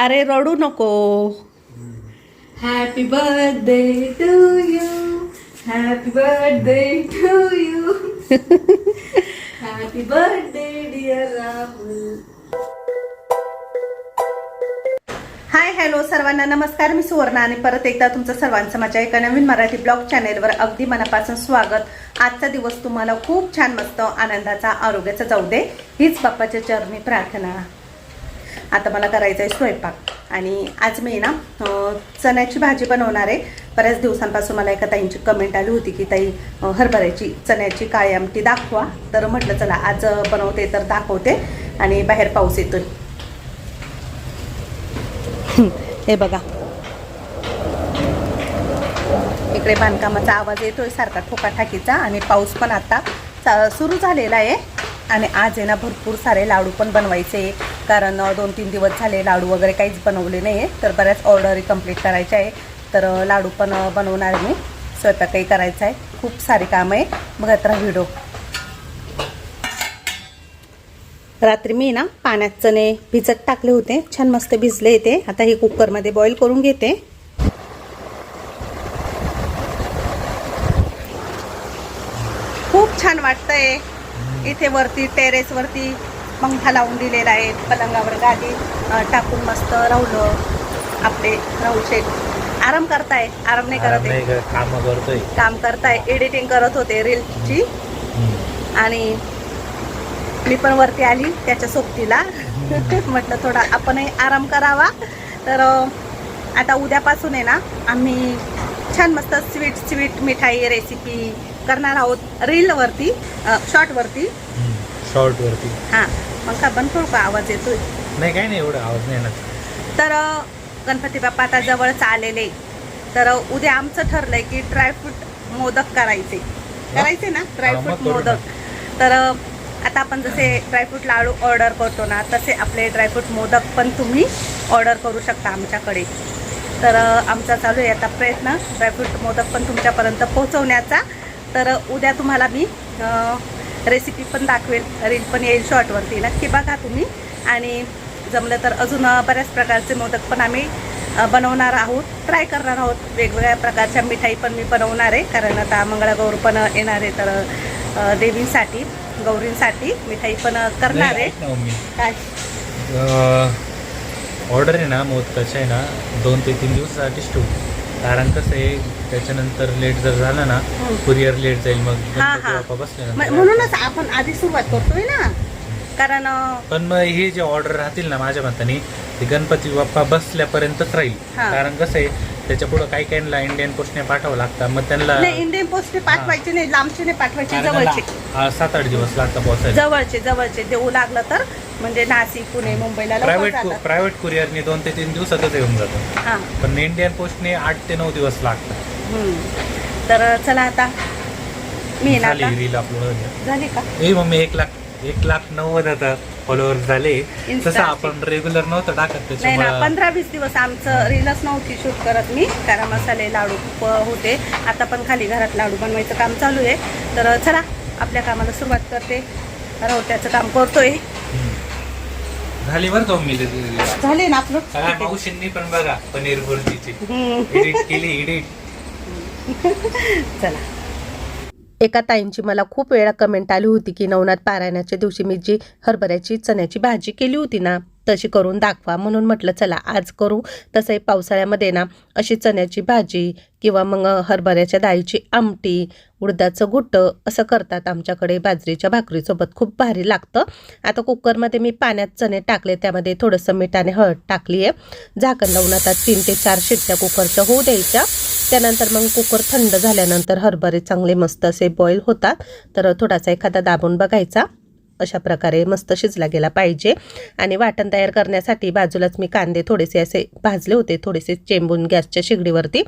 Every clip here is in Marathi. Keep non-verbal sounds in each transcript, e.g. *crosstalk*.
अरे रडू नको. Happy birthday to you happy birthday to you happy birthday dear Rahul hi hello सर्वांना. नमस्कार मी सुवर्णा आणि परत एकदा तुमचं सर्वांचं माझ्या एका नवीन मराठी ब्लॉग चॅनेलवर अगदी मनापासून स्वागत. आजचा दिवस तुम्हाला खूप छान मस्त आनंदाचा आरोग्याचा जाऊ दे. हीच बाप्पाच्या चरणी प्रार्थना. आता मला करायचं आहे स्वयंपाक. आणि आज मी ना चण्याची भाजी बनवणार आहे. बऱ्याच दिवसांपासून मला एका ताईंची कमेंट आली होती की ताई हरभऱ्याची चण्याची काळी आमटी दाखवा. तर म्हटलं चला आज बनवते तर दाखवते आणि बाहेर पाऊस येतोय. *laughs* हे बघा. इकडे बांधकामाचा आवाज येतोय सारखा ठोकाठाकीचा आणि पाऊस पण आता सुरू झालेला आहे. आणि आज आहे ना भरपूर सारे लाडू पण बनवायचे. कारण दोन तीन दिवस झाले लाडू वगैरे काहीच बनवले नाही आहे तर बऱ्याच ऑर्डरी कंप्लीट करायच्या आहे. तर लाडू पण बनवणार मी. स्वयंपाकही करायचा आहे. खूप सारे काम आहे. बघत राहा व्हिडिओ रात्री मी ना पाण्यात चणे भिजत टाकले होते. छान मस्त भिजले येते आता हे कुकरमध्ये बॉईल करून घेते. खूप छान वाटतंय. इथे वरती टेरेसवरती पंखा लावून दिलेला आहे पलंगावर गादी टाकून मस्त राहुलं आपले राहुल शेठ. आराम करताय आराम नाही करत आहे. काम करतोय. काम करताय एडिटिंग करत होते रीलची. आणि मी पण वरती आली त्याच्या सोबतीला. *laughs* म्हटलं थोडा आपणही आराम करावा. तर आता उद्यापासून आहे ना आम्ही छान मस्त स्वीट स्वीट मिठाई रेसिपी करणार आहोत रीलवरती शॉर्टवरती शॉर्ट वरती. हां. मग का पण थोडं आवाज येतोय. नाही काय नाही एवढं आवाज नाही येणार. तर गणपती बाप्पा आता जवळच आलेले तर उद्या आमचं ठरलंय की ड्रायफ्रूट मोदक करायचे. करायचे ना? ड्रायफ्रूट करू. मोदक. तर आता आपण जसे ड्रायफ्रूट लाडू ऑर्डर करतो ना तसे आपले ड्रायफ्रूट मोदक पण तुम्ही ऑर्डर करू शकता आमच्याकडे. तर आमचा चालू आहे आता प्रयत्न. ड्रायफ्रूट मोदक पण तुमच्यापर्यंत पोहोचवण्याचा. तर उद्या तुम्हाला मी रेसिपी पण दाखवेल रील पण येईल शॉर्टवरती नक्की बघा तुम्ही. आणि जमलं तर अजून बऱ्याच प्रकारचे मोदक पण आम्ही बनवणार आहोत. ट्राय करणार आहोत. वेगवेगळ्या प्रकारच्या मिठाई पण मी बनवणार आहे. कारण आता मंगळागौर पण येणार आहे तर देवींसाठी गौरींसाठी मिठाई पण करणार आहे. मम्मी काय? ऑर्डर आहे ना मोदकाची आहे ना दोन ते तीन दिवसासाठीच ठेवू. कारण कसं आहे त्याच्यानंतर लेट जर झालं ना. कुरिअर लेट जाईल मग गणपती. बाप्पा बसले म्हणूनच आपण आधी सुरुवात करतोय ना. कारण पण मग हे जे ऑर्डर राहतील ना माझ्या मताने ते गणपती बाप्पा बसल्यापर्यंतच राहील. कारण कसं आहे त्याच्या पुढं काही काहींना इंडियन पोस्टने पाठवावं लागतं. मग त्यांना नाही इंडियन पोस्ट पाठवायचे नाही लांबचे नाही पाठवायचे जवळचे. सात आठ दिवस लागतं पोहोचायला. जवळचे जवळचे. देऊ लागलं तर म्हणजे नाशिक पुणे मुंबईला प्रायव्हेट प्रायव्हेट कुरिअरने दोन ते तीन दिवसातच येऊन जातं. पण इंडियन पोस्टने आठ ते नऊ दिवस लागतात. तर चला आता. मी ना झाली रील का? ए मम्मी एक लाख एक लाख नव्वद आता फॉलोअर झाले. Insta तसं चे. आपण रेग्युलर नव्हतं टाकत नाही ना त्याच्यामुळे. पंधरा वीस दिवस आमचं रीलच नव्हती शूट करत मी कारण मसाले लाडू खूप होते. आता पण खाली घरात लाडू बनवायचं काम चालू आहे. तर चला आपल्या कामाला सुरुवात करते. रवट्याचं काम करतोय. झाली बरं का मम्मी reel. झाले ना आपलं सगळ्या मावशींनी पण बघा पनीर भुर्जीची हम्म. एडिट केली एडिट चला. एका ताईंची मला खूप वेळा कमेंट आली होती की नवनाथ पारायणाच्या दिवशी मी जी हरभऱ्याची चण्याची भाजी केली होती ना तशी करून दाखवा म्हणून म्हटलं चला आज करू. तसंही पावसाळ्यामध्ये ना अशी चण्याची भाजी किंवा मग हरभऱ्याच्या डाळीची आमटी उडदाचं गुट्टं असं करतात आमच्याकडे बाजरीच्या भाकरीसोबत. खूप भारी लागतं. आता कुकरमध्ये मी पाण्यात चणे टाकले त्यामध्ये थोडंसं मीठ आणि हळद टाकली आहे झाकण लावून आता तीन ते चार शिट्ट्या कुकरच्या होऊ द्यायच्या. त्यानंतर मग कुकर थंड झाल्यानंतर हरभरे चांगले मस्त असे बॉईल होतात. तर थोडासा एखादा दाबून बघायचा. अशा प्रकारे मस्त शिजला गेला पाहिजे. आणि वाटण तयार करण्यासाठी बाजूलाच मी कांदे थोडेसे असे भाजले होते थोडेसे चेंबून गॅसच्या शेगडीवरती.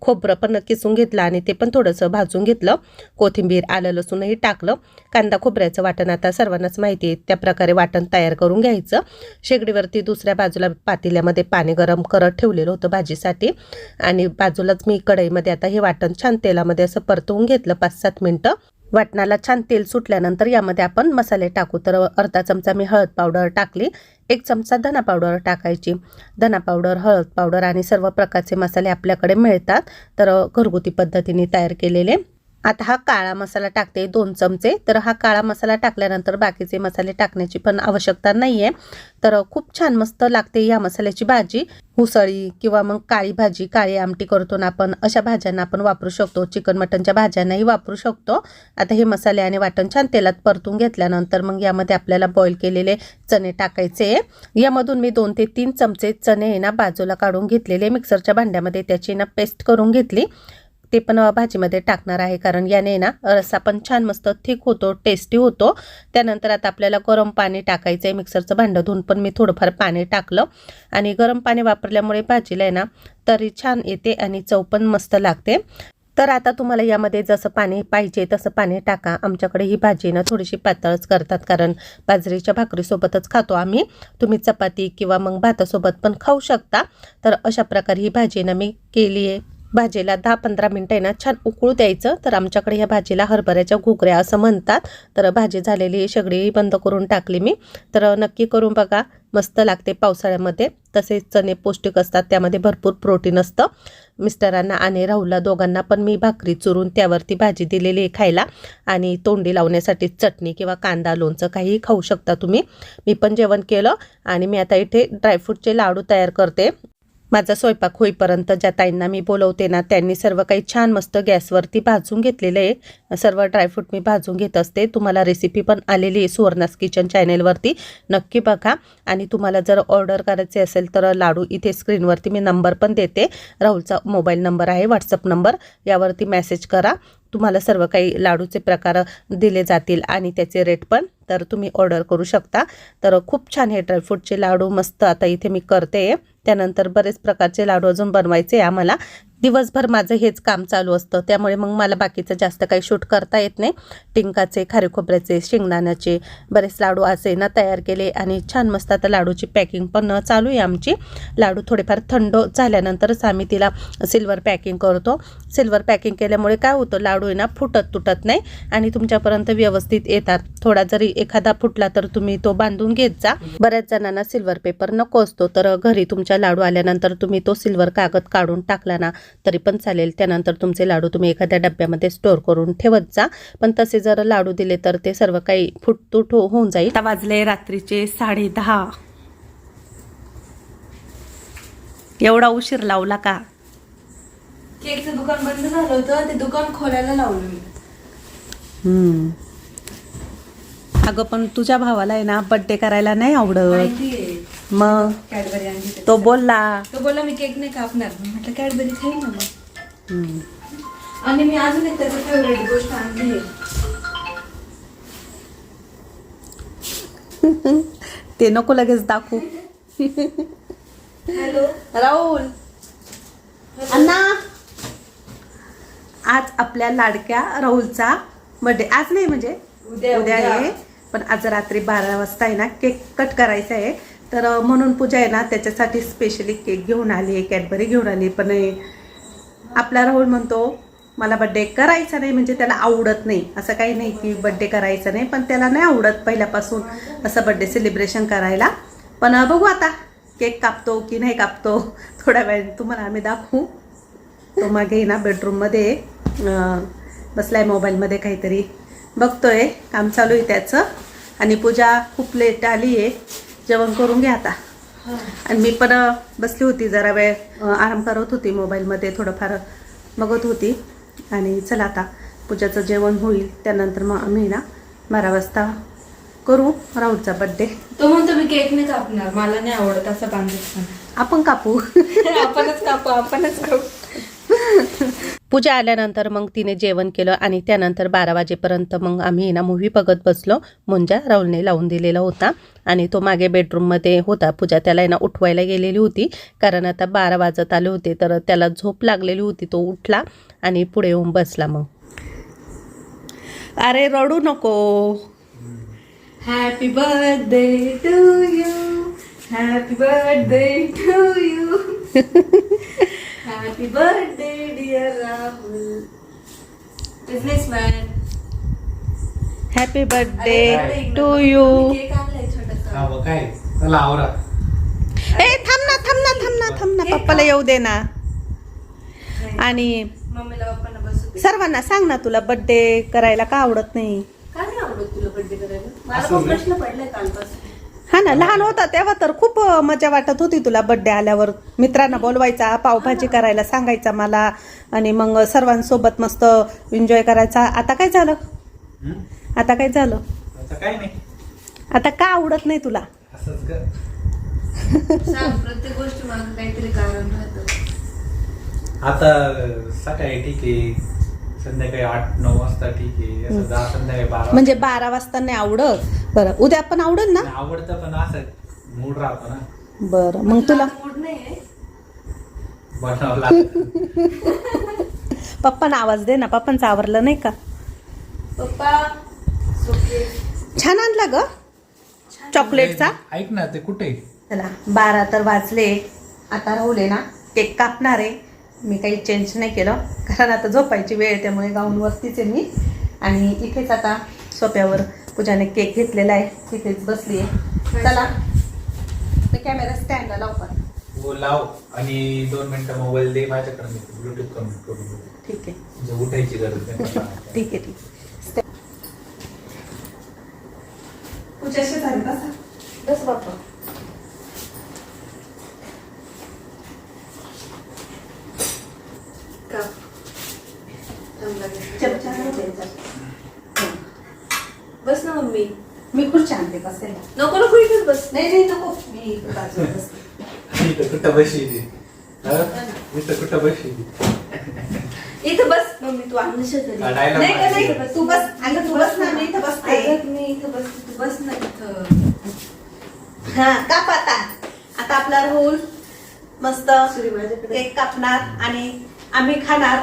खोबरं पण किसून घेतलं आणि ते पण थोडंसं भाजून घेतलं. कोथिंबीर आलं लसूणही टाकलं. कांदा खोबऱ्याचं वाटण आता सर्वांनाच माहिती आहे त्या प्रकारे वाटण तयार करून घ्यायचं. शेगडीवरती दुसऱ्या बाजूला पातेल्यामध्ये पाणी गरम करत ठेवलेलं होतं भाजीसाठी. आणि बाजूलाच मी कढईमध्ये आता हे वाटण छान तेलामध्ये असं परतवून घेतलं पाच सात मिनटं. वाटणाला छान तेल सुटल्यानंतर यामध्ये आपण मसाले टाकू. तर अर्धा चमचा मी हळद पावडर टाकली. एक चमचा धना पावडर टाकायची. धना पावडर हळद पावडर आणि सर्व प्रकारचे मसाले आपल्याकडे मिळतात. तर घरगुती पद्धतीने तयार केलेले. आता हा काळा मसाला टाकते दोन चमचे. तर हा काळा मसाला टाकल्यानंतर बाकीचे मसाले टाकण्याची पण आवश्यकता नाही आहे तर खूप छान मस्त लागते या मसाल्याची भाजी. उसळी किंवा मग काळी भाजी काळी आमटी करतो ना आपण अशा भाज्यांना आपण वापरू शकतो. चिकन मटनच्या भाज्यांनाही वापरू शकतो. आता हे मसाले आणि वाटण छान तेलात परतून घेतल्यानंतर मग यामध्ये आपल्याला बॉईल केलेले चणे टाकायचे. यामधून मी दोन ते तीन चमचे चणे ना बाजूला काढून घेतलेले. मिक्सरच्या भांड्यामध्ये त्याची ना पेस्ट करून घेतली. ते पण भाजीमध्ये टाकणार आहे. कारण याने ना रस्सा पण छान मस्त थिक होतो टेस्टी होतो. त्यानंतर आता आपल्याला गरम पाणी टाकायचं आहे मिक्सरचं भांडं धुवून पण मी थोडंफार पाणी टाकलं. आणि गरम पाणी वापरल्यामुळे भाजीला आहे ना तरी छान येते आणि चव पण मस्त लागते. तर आता तुम्हाला यामध्ये जसं पाणी पाहिजे तसं पाणी टाका. आमच्याकडे ही भाजी ना थोडीशी पातळच करतात. कारण बाजरीच्या भाकरीसोबतच खातो आम्ही. तुम्ही चपाती किंवा मग भातासोबत पण खाऊ शकता. तर अशा प्रकारे ही भाजी ना मी केली आहे भाजीला दहा पंधरा मिनटं आहे ना छान उकळू द्यायचं. तर आमच्याकडे ह्या भाजीला हरभऱ्याच्या घुगऱ्या असं म्हणतात. तर भाजी झालेली सगळी बंद करून टाकली मी. तर नक्की करून बघा मस्त लागते पावसाळ्यामध्ये. तसेच चणे पौष्टिक असतात त्यामध्ये भरपूर प्रोटीन असतं. मिस्टरांना आणि राहुलला दोघांना पण मी भाकरी चुरून त्यावरती भाजी दिलेली आहे खायला. आणि तोंडी लावण्यासाठी चटणी किंवा कांदा लोणचं काहीही खाऊ शकता तुम्ही. मी पण जेवण केलं आणि मी आता इथे ड्रायफ्रूटचे लाडू तयार करते. माझा स्वयंपाक होईपर्यंत ज्या ताईंना मी बोलवते ना त्यांनी सर्व काही छान मस्त गॅसवरती भाजून घेतलेलं आहे. सर्व ड्रायफ्रूट मी भाजून घेत असते. तुम्हाला रेसिपी पण आलेली आहे सुवर्णास किचन चॅनेलवरती नक्की बघा. आणि तुम्हाला जर ऑर्डर करायचे असेल तर लाडू इथे स्क्रीनवरती मी नंबर पण देते. राहुलचा मोबाईल नंबर आहे व्हॉट्सअप नंबर यावरती मेसेज करा. तुम्हाला सर्व काही लाडूचे प्रकार दिले जातील आणि त्याचे रेट पण तर तुम्ही ऑर्डर करू शकता. तर खूप छान हे ड्रायफ्रूटचे लाडू मस्त आता इथे मी करते. त्यानंतर बरेच प्रकारचे लाडू अजून बनवायचे आम्हाला. दिवसभर माझं हेच काम चालू असतं. त्यामुळे मग मला बाकीचं जास्त काही शूट करता येत नाही. टिंकाचे खारे खोबऱ्याचे शेंगदाण्याचे बरेच लाडू असे ना तयार केले आणि छान मस्त आता लाडूची पॅकिंग पण चालू आहे आमची. लाडू थोडेफार थंड झाल्यानंतरच आम्ही तिला सिल्वर पॅकिंग करतो. सिल्वर पॅकिंग केल्यामुळे काय होतं लाडू आहे ना फुटत तुटत नाही आणि तुमच्यापर्यंत व्यवस्थित येतात. थोडा जरी एखादा फुटला तर तुम्ही तो बांधून घेत जा. बऱ्याच जणांना सिल्वर पेपर नको असतो तर घरी तुमच्या लाडू आल्यानंतर तुम्ही तो सिल्वर कागद काढून टाकला ना तरी पण चालेल. त्यानंतर तुमचे लाडू तुम्ही एखाद्या डब्यामध्ये स्टोअर करून ठेवत जा. पण तसे जर लाडू दिले तर ते सर्व काही फुटतूट हो- होऊन जाईल. आता वाजले रात्रीचे साडे दहा एवढा उशीर लावला का? केकचं दुकान बंद झालं होतं ते दुकान खोलायला लावलं मी. अगं पण तुझ्या भावाला आहे ना बड्डे करायला नाही आवडत. मग? कॅडबरी. तो बोलला. तो बोला मी केक नाही कापणार. म्हटलं कॅडबरी खाईल ना मग. आणि मी अजून एक त्याची फेवरेट गोष्ट आणली *laughs* ते नको लगेच दाखवू. हॅलो. राहुल. अण्णा. आज आपल्या लाडक्या राहुलचा बर्थडे आज नाही म्हणजे उद्या- उद्या उद्या. आहे. पण आज रात्री बारा वाजता आहे ना केक कट करायचा आहे. तर म्हणून पूजा आहे ना त्याच्यासाठी स्पेशली केक घेऊन आली आहे कॅडबरी घेऊन आली पण आपला राहुल म्हणतो मला बड्डे करायचा नाही म्हणजे त्याला आवडत नाही. असं काही नाही की बड्डे करायचा नाही पण त्याला नाही आवडत पहिल्यापासून असं बड्डे सेलिब्रेशन करायला. पण बघू आता केक कापतो की नाही कापतो. थोड्या वेळ तुम्हाला आम्ही दाखवू. तो मागे ना बेडरूममध्ये बसला आहे. मोबाईलमध्ये काहीतरी. बघतोय काम चालू आहे त्याचं. आणि पूजा खूप लेट आली आहे. जेवण करून घ्या आता. आणि मी पण बसली होती जरा वेळ आराम करत होती मोबाईलमध्ये थोडंफार बघत होती. आणि चला आता पूजाचं जेवण होईल त्यानंतर मग आम्ही ना बारा वाजता करू राहुलचा बड्डे तो म्हणतो मी केक नाही कापणार मला नाही आवडत असं बांधत आपण कापू. *laughs* आपणच कापू आपणच कापू. *laughs* पूजा आल्यानंतर मग तिने जेवण केलं आणि त्यानंतर बारा वाजेपर्यंत मग आम्ही ना मूव्ही बघत बसलो. मुंजा राहुलने लावून दिलेला होता आणि तो मागे बेडरूममध्ये होता. पूजा त्याला ना उठवायला गेलेली होती. कारण आता बारा वाजत आले होते तर त्याला झोप लागलेली होती तो उठला आणि पुढे येऊन बसला मग. अरे रडू नको. Happy birthday to you happy birthday to you happy birthday dear Rahul businessman happy birthday to you cake आणलाय छोटासा. हा मग काय? चला आवरा. ए थांब ना थांब ना थांब ना थांब ना. पप्पाला येऊ दे ना. आणि मम्मीला पप्पांना बसू दे. सर्वांना सांग ना तुला बर्थडे करायला का आवडत नाही? आवडत तुला बर्थडे करायला? मला पण. प्रश्न पडलाय कालपासून. हा ना लहान होता तेव्हा तर खूप मजा वाटत होती तुला बर्थडे आल्यावर. मित्रांना बोलवायचा पावभाजी करायला सांगायचा मला आणि मग सर्वांसोबत मस्त एन्जॉय करायचा. आता काय झालं? आता काय झालं? आता काय नाही. आता का आवडत नाही तुला? असंच कर सांग प्रत्येक गोष्टी मागे काहीतरी कारण राहतं. आता सकाळी ठीक आहे. संध्याकाळी आठ नऊ वाजता ठीक आहे. म्हणजे बारा वाजता नाही आवडत? बरं. उद्या पण आवडेल ना. आवडतं पण असं मूड राहतो ना. बरं. मग तुला? बनवावं लागतं. पप्पांना आवाज दे ना. पप्पांचं आवरलं नाही का? पप्पा छान आणला ग. चॉकलेटचा? ऐक ना ते कुठे? चला बारा तर वाजले. आता राहुले ना केक कापणार आहे. मी काही चेंज नाही केलं. कारण आता झोपायची वेळ आहे, त्यामुळे गाऊनवरतीच आहे मी. आणि इथेच आता सोप्यावर पूजाने केक घेतलेला आहे. तिथेच बसली आहे चला. मी कॅमेरा स्टँडला लावू का हो लाव. आणि दोन मिनिटं मोबाईल दे माझ्याकडे मी ब्लूटूथ कनेक्ट करून. ठीक. आहे म्हणजे उठायची गरज नाही. ठीक आहे ठीक. आहे पूजाशी झाली बसा. बस बाप्पा. का? थांब लागेल. चमचा नाही द्यायचा. बस ना मम्मी. मी खूप आणते बसायला नको नको इथेच बस. नाही नाही नको. मी इकडे बाजूला बसते. इथं कुठं बसली इथं कुठं बसली इथं बस मम्मी तू शेजारी काढायला नाही का पाहिजे. नाही तू बस. अगं तू बस ना मी इथं बसते. अगं, मी इथं बस तू बस ना इथं. हा काप आता. आता आपला राहुल मस्त सुरी माझ्याकडे केक कापणार आणि आम्ही खाणार.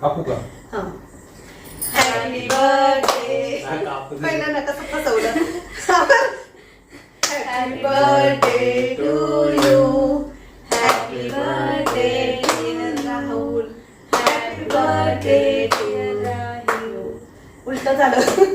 कापू का? हॅपी बर्थडे हा, कापू कसं फसवलं? Happy birthday to you happy birthday Rahul happy birthday to Rahul उलट झालं.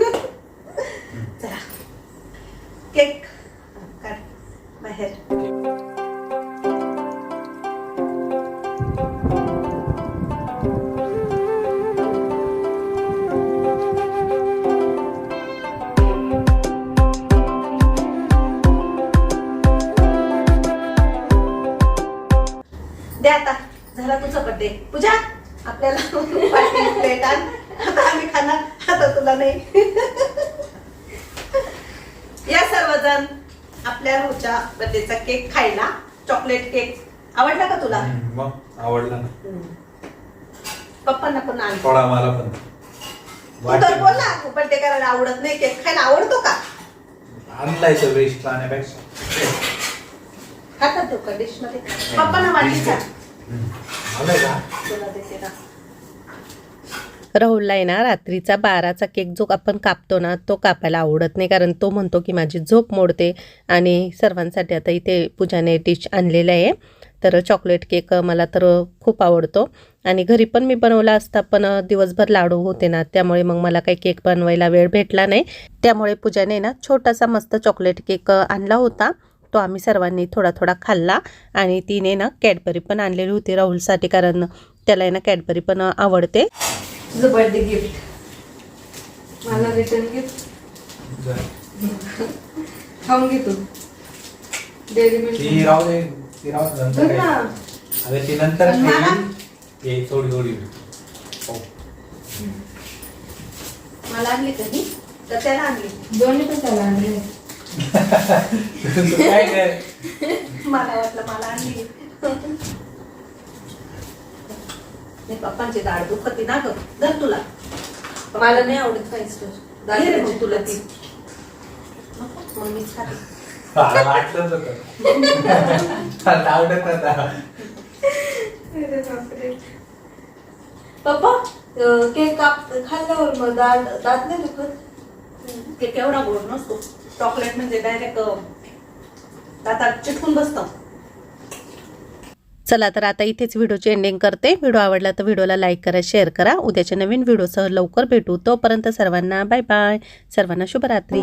बर्थडे पूजा आपल्याला प्लेट आण आता आम्ही खाणार आता तुला नाही. या सर्वजण आपल्या रोजच्या बर्थडेचा केक खायला चॉकलेट केक आवडला का तुला? मग आवडला ना. पप्पांना पण आण. थोडा मला पण. तू तर बोल ना बर्थडे करायला आवडत नाही केक खायला आवडतो का? आणलाय तो वेस्ट आणण्यापेक्षा खातात देऊ का डिशमध्ये? पप्पांना वाटी खा राहुलला आहे ना रात्रीचा बाराचा केक जो आपण कापतो ना तो कापायला आवडत नाही. कारण तो म्हणतो की माझी झोप मोडते आणि सर्वांसाठी आता इथे पूजाने डिश आणलेलं आहे. तर चॉकलेट केक मला तर खूप आवडतो. आणि घरी पण मी बनवला असता पण दिवसभर लाडू होते ना त्यामुळे मग मला काही केक बनवायला वेळ भेटला नाही. त्यामुळे पूजाने ना छोटासा मस्त चॉकलेट केक आणला होता. तो आम्ही सर्वांनी थोडा थोडा खाल्ला आणि तिने ना कॅडबरी पण आणलेली होती राहुलसाठी कारण त्याला आहे ना कॅडबरी पण आवडते. तुझं बर्थडे गिफ्ट मला रिटर्न गिफ्ट खाऊन घे तू. डेअरी ती मिल्क राहू दे ती राहू दे, नंतर बघ ना. काय. अरे ती नंतर मला? ये थोडी थोडी हो. मला आणली कधी? तर त्याला आणली. दोन्ही पण त्याला आणले. काय *laughs* कर मला वाटलं मला आणली. नाही, पप्पांची डाळ दुखती ना ग. धर तुला. मला नाही आवडत स्टार घे रे मग. तुला ती. नको, मग मीच खाते. मला वाटलंच होतं. मला आवडत होता पप्पा केक काप खाल्ल्यावर मग दात दात नाही दुखत? केक एवढा गोड नसतो. चॉकलेट म्हणजे डायरेक्ट दातात चिटकून बसतं. चला तर आता इथेच व्हिडिओची एंडिंग करते. व्हिडिओ आवडला तर व्हिडिओला लाईक करा शेअर करा. उद्याच्या नवीन व्हिडिओसह लवकर भेटू. तोपर्यंत सर्वांना बाय बाय सर्वांना शुभरात्री.